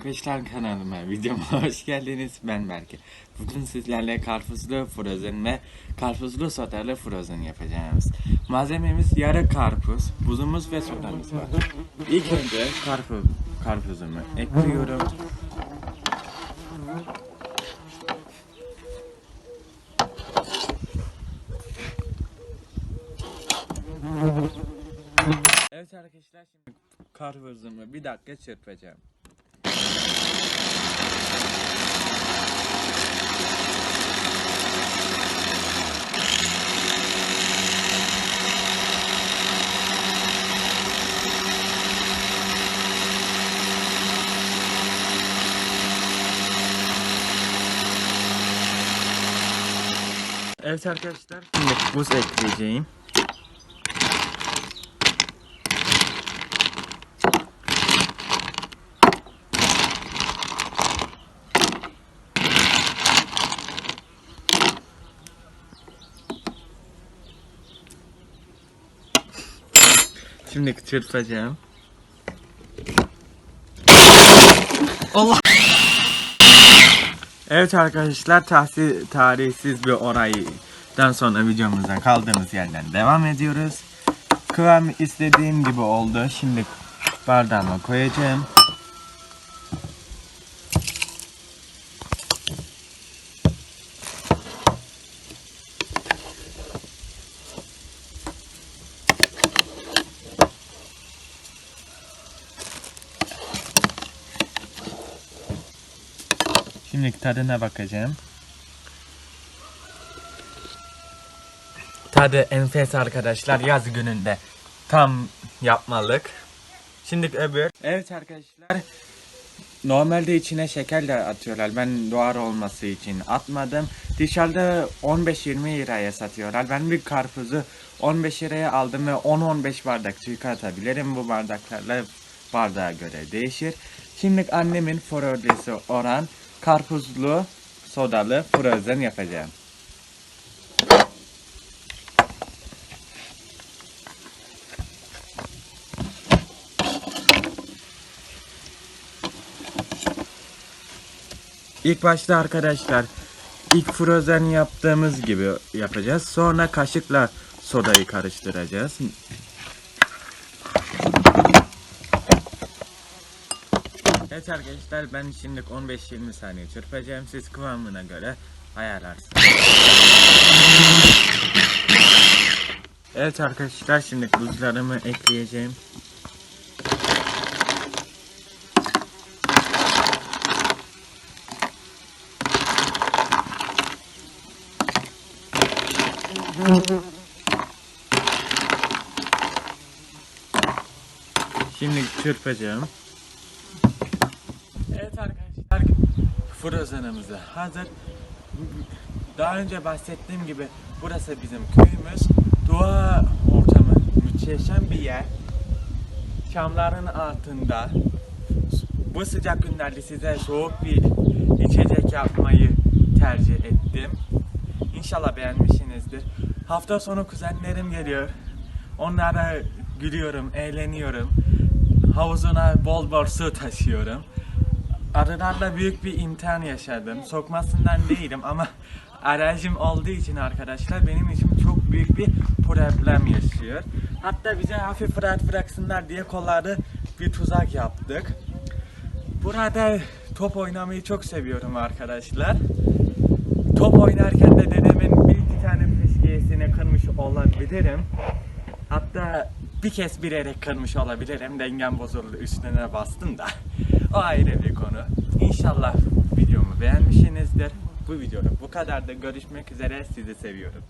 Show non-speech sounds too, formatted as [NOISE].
arkadaşlar kanalıma videoma [LAUGHS] hoş geldiniz ben Berke. Bugün sizlerle karpuzlu frozen ve karpuzlu sodalı frozen yapacağız. Malzememiz yarı karpuz, buzumuz ve sodamız var. İlk önce karpuz, karpuzumu ekliyorum. Evet arkadaşlar şimdi karpuzumu bir dakika çırpacağım. Evet arkadaşlar şimdi buz ekleyeceğim. Şimdi çırpacağım. Allah. Evet arkadaşlar tarihsiz bir oraydan sonra videomuzdan kaldığımız yerden devam ediyoruz. Kıvam istediğim gibi oldu. Şimdi bardağıma koyacağım. Şimdi tadına bakacağım. Tadı enfes arkadaşlar yaz gününde tam yapmalık. Şimdi öbür. Evet arkadaşlar. Normalde içine şeker de atıyorlar. Ben doğal olması için atmadım. Dışarıda 15-20 liraya satıyorlar. Ben bir karpuzu 15 liraya aldım ve 10-15 bardak çıkartabilirim. Bu bardaklarla bardağa göre değişir. Şimdi annemin favorilisi olan karpuzlu sodalı frozen yapacağım. İlk başta arkadaşlar ilk frozen yaptığımız gibi yapacağız. Sonra kaşıkla sodayı karıştıracağız. Evet arkadaşlar ben şimdi 15-20 saniye çırpacağım. Siz kıvamına göre ayarlarsınız. Evet arkadaşlar şimdi buzlarımı ekleyeceğim. Şimdi çırpacağım. Evet arkadaşlar frozenımız da hazır. Daha önce bahsettiğim gibi burası bizim köyümüz. Doğa ortamı müthişem bir yer. Çamların altında bu sıcak günlerde size soğuk bir içecek yapmayı tercih ettim. İnşallah beğenmişsinizdir. Hafta sonu kuzenlerim geliyor. Onlara gülüyorum, eğleniyorum. Havuzuna bol bol su taşıyorum. Aralarla büyük bir imtihan yaşadım. Sokmasından değilim ama alerjim olduğu için arkadaşlar benim için çok büyük bir problem yaşıyor. Hatta bize hafif rahat bıraksınlar diye kolları bir tuzak yaptık. Burada top oynamayı çok seviyorum arkadaşlar. Top oynarken de dedemin bir iki tane fiskiyesini kırmış olabilirim. Bir kez bilerek kırmış olabilirim. Dengem bozuldu üstüne bastım da. O ayrı bir konu. İnşallah videomu beğenmişsinizdir. Bu videoda bu kadar da görüşmek üzere. Sizi seviyorum.